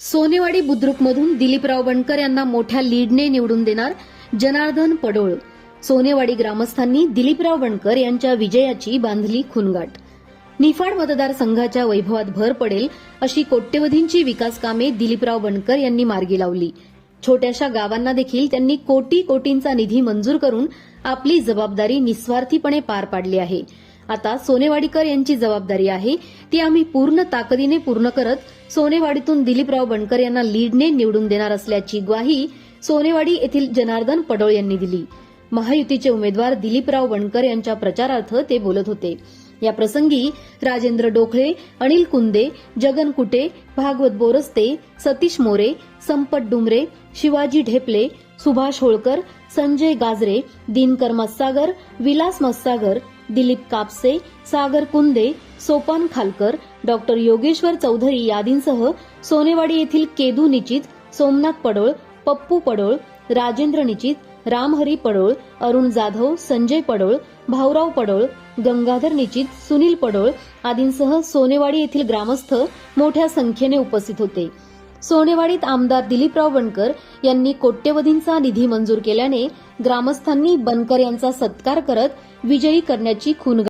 सोनेवाडी बुद्रुकमधून दिलीपराव बनकर यांना मोठ्या लीडने निवडून देणार जनार्दन पडोळ. सोनेवाडी ग्रामस्थांनी दिलीपराव बनकर यांच्या विजयाची बांधली खुनगाठ निफाड मतदारसंघाच्या वैभवात भर पडेल अशी कोट्यवधींची विकास कामे दिलीपराव बनकर यांनी मार्गी लावली. छोट्याशा गावांना देखील त्यांनी कोटी कोटींचा निधी मंजूर करून आपली जबाबदारी निस्वार्थीपणे पार पाडली आहे. आता सोनेवाडीकर यांची जबाबदारी आहे. ती आम्ही पूर्ण ताकदीने पूर्ण करत सोनेवाडीतून दिलीपराव बनकर यांना लीडने निवडून देणार असल्याची ग्वाही सोनेवाडी येथील जनार्दन पडोळ यांनी दिली. महायुतीचे उमेदवार दिलीपराव बनकर यांच्या प्रचारार्थ ते बोलत होते. या प्रसंगी राजेंद्र डोखळे अनिल कुंदे जगन कुटे भागवत बोरस्ते सतीश मोरे संपत डुमरे शिवाजी ढेपले सुभाष होळकर संजय गाजरे दिनकर मस्सागर विलास मस्सागर दिलीप कापसे सागर कुंदे सोपान खालकर डॉक्टर योगेश्वर चौधरी यादींसह सोनेवाडी येथील केदू निचित सोमनाथ पडोळ पप्पू पडोळ राजेंद्र निचित रामहरी पडोळ अरुण जाधव संजय पडोळ भाऊराव पडोळ गंगाधर निचित सुनील पडोळ आदींसह सोनेवाडी येथील ग्रामस्थ मोठ्या संख्येने उपस्थित होते. सोनेवाडीत आमदार दिलीपराव बनकर यांनी कोट्यवधींचा निधी मंजूर केल्याने ग्रामस्थांनी बनकर यांचा सत्कार करत विजयी करण्याची खून